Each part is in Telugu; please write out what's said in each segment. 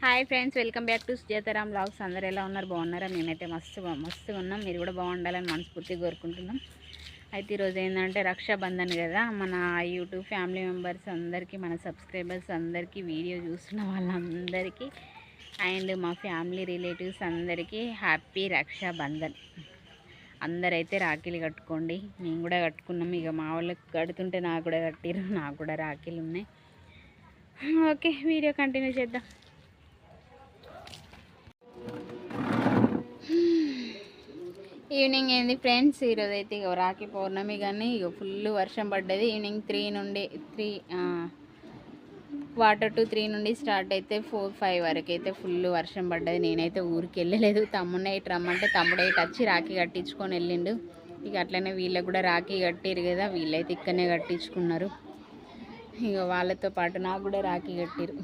Hi friends welcome back to Sujatharam blogs అందరు ఎలా ఉన్నారు? బాగున్నారా? మేమైతే మస్తు మస్తు మస్తుగా ఉన్నాం. మీరు కూడా బాగుండాలని మనస్ఫూర్తిగా కోరుకుంటున్నాం. అయితే ఈరోజు ఏంటంటే రక్షాబంధన్ కదా. మన యూట్యూబ్ ఫ్యామిలీ మెంబర్స్ అందరికీ మన సబ్స్క్రైబర్స్ అందరికీ వీడియో చూస్తున్న వాళ్ళందరికీ అండ్ మా ఫ్యామిలీ రిలేటివ్స్ అందరికీ హ్యాపీ రక్షాబంధన్. అందరైతే రాఖీలు కట్టుకోండి. మేము కూడా కట్టుకున్నాం. ఇక మా వాళ్ళకి కడుతుంటే నాకు కూడా కట్టిరు నాకు కూడా రాఖీలు ఉన్నాయి. ఓకే వీడియో కంటిన్యూ చేద్దాం. ఈవినింగ్ ఏంది ఫ్రెండ్స్? ఈరోజు అయితే ఇక రాఖీ పౌర్ణమి కానీ ఇక ఫుల్ వర్షం పడ్డది. ఈవినింగ్ త్రీ నుండి త్రీ క్వార్టర్ టు త్రీ నుండి స్టార్ట్ అయితే ఫోర్ ఫైవ్ వరకు అయితే ఫుల్ వర్షం పడ్డది. నేనైతే ఊరికి వెళ్ళలేదు. తమ్ముడే ఇటు రమ్మంటే తమ్ముడు ఇటు వచ్చి రాఖీ కట్టించుకొని వెళ్ళిండు. ఇక అట్లనే వీళ్ళకి కూడా రాఖీ కట్టిరు కదా వీళ్ళైతే ఇక్కడనే కట్టించుకున్నారు. ఇక వాళ్ళతో పాటు నాకు కూడా రాఖీ కట్టిరు.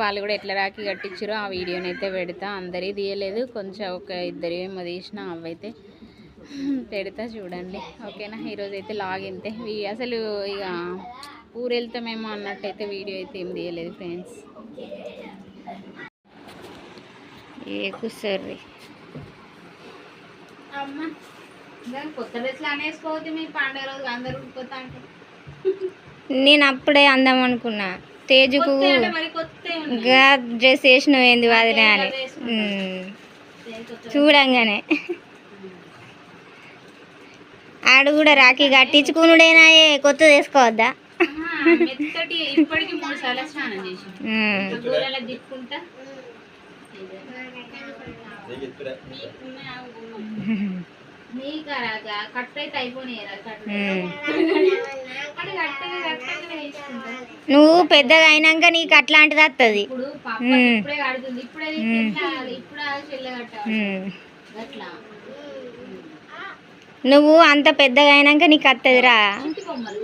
వాళ్ళు కూడా ఎట్లా రాఖీ కట్టించారో ఆ వీడియోని అయితే పెడతా. అందరి తీయలేదు. కొంచెం ఒక ఇద్దరు ఏమో తీసిన అవైతే పెడతా చూడండి. ఓకేనా? ఈరోజు అయితే లాగింతే అసలు ఇక ఊరు వెళ్తామేమో అన్నట్టయితే వీడియో అయితే ఏం తీయలేదు ఫ్రెండ్స్. ఏ కుసర్రి. అమ్మ దాని కొత్త డ్రెస్లు అనేసుకోవద్దు మీ పండుగ రోజు అందరూ ఉడిపోతా అంటే నేను అప్పుడే అందాం అనుకున్నా. తేజుకు గా డ్రెస్ వేసినవి ఏంది వదిలే అని. చూడంగానే. ఆడు కూడా రాఖీ కట్టించుకునుడేనాయే కొత్త తీసుకోవద్దా కట్ అయితే అయిపోయినాయి కట్. నువ్వు పెద్దగా అయినాక నీకు అట్లాంటిది వస్తుంది నువ్వు అంత పెద్దగా అయినాక నీకు వస్తుందిరా చిట్టి బొమ్మలు.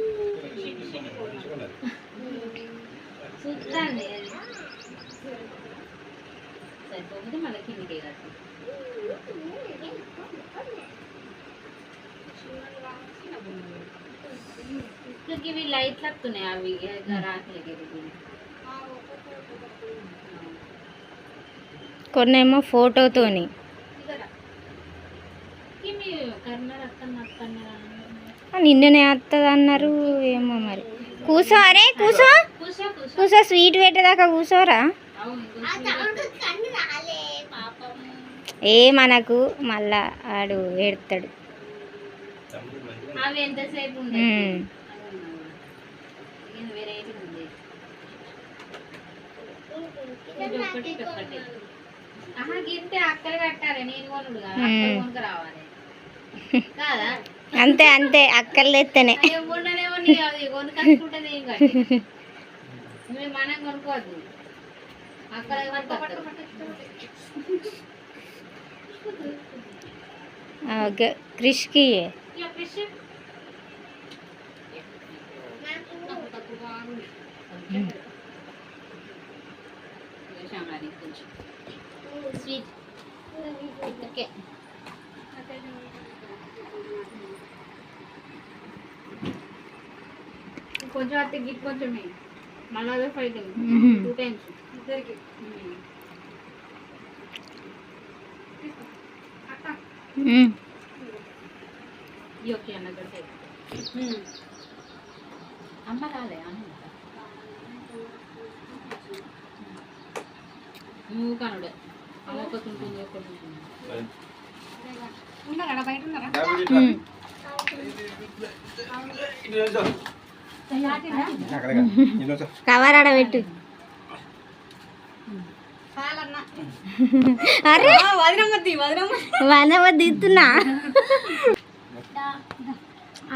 ఇక్కడికి ఇవి లైట్లు వస్తున్నాయి అవి రాత్రికి కొన్నేమో ఫోటోతోని. నిన్ననే వస్తుంది అన్నారు ఏమో మరి. కూసో అరే కూసో. కూసో స్వీట్ పెట్టేదాకా కూసోరా? ఏ మనకు మళ్ళా ఆడు ఏడతాడు. ఇది ఉంది. ఇది ఒకటి ఇది ఒకటి ఆహా గిట్టే అక్కలు కట్టాలి నేను కొనుడు కాదు అక్కలు కొనుక రావాలి. కాదా? అంతే అంతే అక్కర్లు ఎత్తనే ఏం ఉండనేమో అది ఏం మనం కొనుక్కోవద్దు. అక్కడ క్రిష్కి. స్వీట్ ఓకే కొంచెం అత్తే గిట్ కొంచెం మళ్ళీ అదే ఫైట్ మ్మ్. టూ టైమ్స్ ఇద్దరికి ఓకే అన్న గట్టే అమ్మ రాలే అన్న నువ్వు కనుడే అమ్మ ఒకటి ఉంటుంది ఒకటి ఉంటుంది ఉన్నారా బయట ఉన్నారా కవర్ ఆడ పెట్టు. అరే. వదనమ్మ. దిస్తున్నా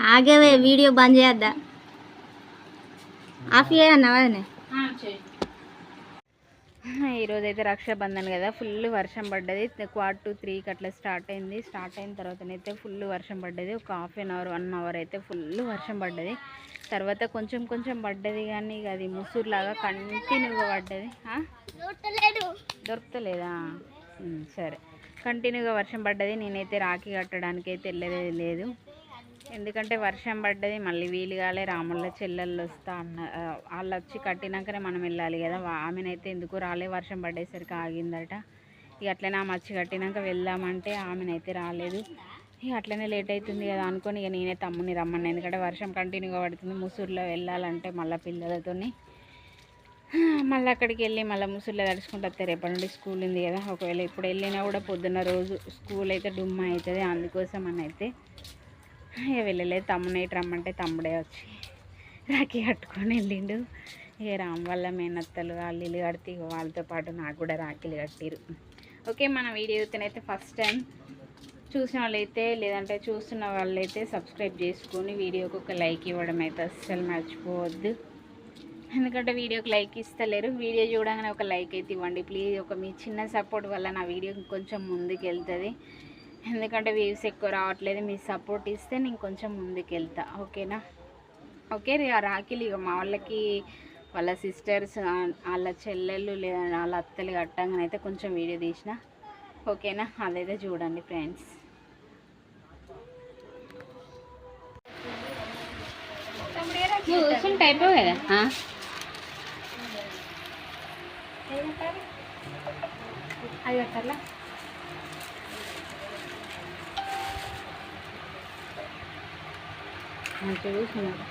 ఆగేవే వీడియో బంద్ చేయద్దా ఆఫ్ చేయన్నా వదనే. ఈరోజు అయితే రక్షాబంధన్ కదా ఫుల్ వర్షం పడ్డది. క్వార్ట్ టు త్రీకి అట్లా స్టార్ట్ అయింది. స్టార్ట్ అయిన తర్వాతనైతే ఫుల్ వర్షం పడ్డది. ఒక half an hour one hour అయితే ఫుల్ వర్షం పడ్డది. తర్వాత కొంచెం కొంచెం పడ్డది కానీ అది ముసురులాగా కంటిన్యూగా పడ్డది? దొరకలేదా. సరే. కంటిన్యూగా వర్షం పడ్డది. నేనైతే రాఖీ కట్టడానికి అయితే వెళ్ళలేదు. లేదు ఎందుకంటే వర్షం పడ్డది మళ్ళీ వీలు కాలే రాముల చెల్లెళ్ళు వస్తా అన్న వాళ్ళు వచ్చి కట్టినాకనే మనం వెళ్ళాలి కదా. ఆమెనైతే ఎందుకు రాలే వర్షం పడేసరికి ఆగిందట. ఇక అట్లనే ఆమె వచ్చి కట్టినాక వెళ్దామంటే ఆమెనైతే రాలేదు. ఇక అట్లనే లేట్ అవుతుంది కదా అనుకొని ఇక నేనే తమ్ముని రమ్మన్నా. ఎందుకంటే వర్షం కంటిన్యూగా పడుతుంది. ముసూరులో వెళ్ళాలంటే మళ్ళీ పిల్లలతో మళ్ళీ అక్కడికి వెళ్ళి మళ్ళీ ముసూరులో తడుచుకుంటూ వస్తే రేపటి నుండి స్కూల్ ఉంది కదా. ఒకవేళ ఇప్పుడు వెళ్ళినా కూడా పొద్దున్న రోజు స్కూల్ అయితే డుమ్మ అవుతుంది. అందుకోసం అని అయితే ఇక వెళ్ళలేదు తమ్ముని ఇటు రమ్మంటే తమ్ముడే వచ్చి రాఖీ కట్టుకొని వెళ్ళిండు. ఇక రామ్ వల్ల మేనత్తలు వాళ్ళు ఇల్లు కడితే ఇక వాళ్ళతో పాటు నాకు కూడా రాఖీలు కట్టిరు ఓకే మన వీడియో అయితే ఫస్ట్ టైం చూసిన వాళ్ళైతే లేదంటే చూస్తున్న వాళ్ళైతే సబ్స్క్రైబ్ చేసుకొని వీడియోకి ఒక లైక్ ఇవ్వడం అయితే అస్సలు మర్చిపోవద్దు. ఎందుకంటే వీడియోకి లైక్ ఇస్తలేరు. వీడియో చూడగానే ఒక లైక్ అయితే ఇవ్వండి. ప్లీజ్ ఒక మీ చిన్న సపోర్ట్ వల్ల నా వీడియో కొంచెం ముందుకు వెళ్తుంది ఎందుకంటే వ్యూస్ ఎక్కువ రావట్లేదు మీ సపోర్ట్ ఇస్తే నేను కొంచెం ముందుకు వెళ్తా ఓకేనా? ఓకే రే- ఆ రాఖీలు ఇక మా వాళ్ళకి వాళ్ళ సిస్టర్స్ వాళ్ళ చెల్లెళ్ళు లేదా వాళ్ళ అత్తలు కట్టంగానైతే అయితే కొంచెం వీడియో తీసిన. ఓకేనా? అదైతే చూడండి ఫ్రెండ్స్. నువ్వు కూర్చుంటే అయిపోవు కదా? అది కట్టాలా మంచిగా కూర్చున్నాడు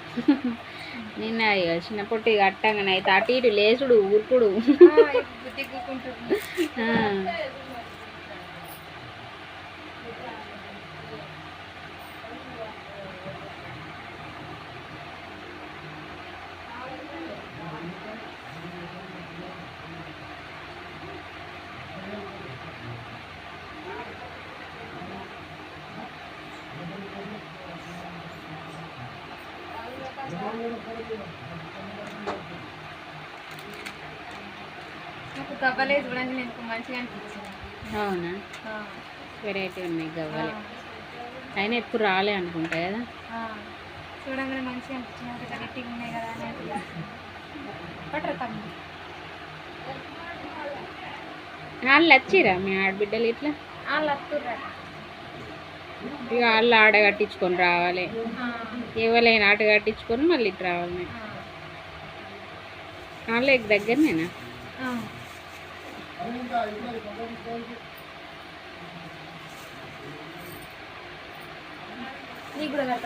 నిన్న చిన్న పొట్టి కట్టంగానే అయితే అటు ఇటు లేచుడు ఊరుకుడు. నాకు కవ్వలే చూడండి నాకు మంచిగా అనిపించింది అవునా? వెరైటీ ఉన్నాయి గవ్వలు. అయినా ఎప్పుడు రాలే అనుకుంటా కదా? చూడంగానే మంచిగా అనిపించింది గట్టిగా ఉన్నాయి కదా అని అట్లా పట్టరు తమ్ముడు. వాళ్ళు వచ్చిరా మీ ఆడబిడ్డలు ఇట్లా? వాళ్ళు వస్తుర్రా ఇక వాళ్ళు ఆడ కట్టించుకొని రావాలి. ఎవరైనా ఆట కట్టించుకొని మళ్ళీ ఇటు రావాలి. వాళ్ళకి దగ్గరనేనా? నీకు కూడా కట్ట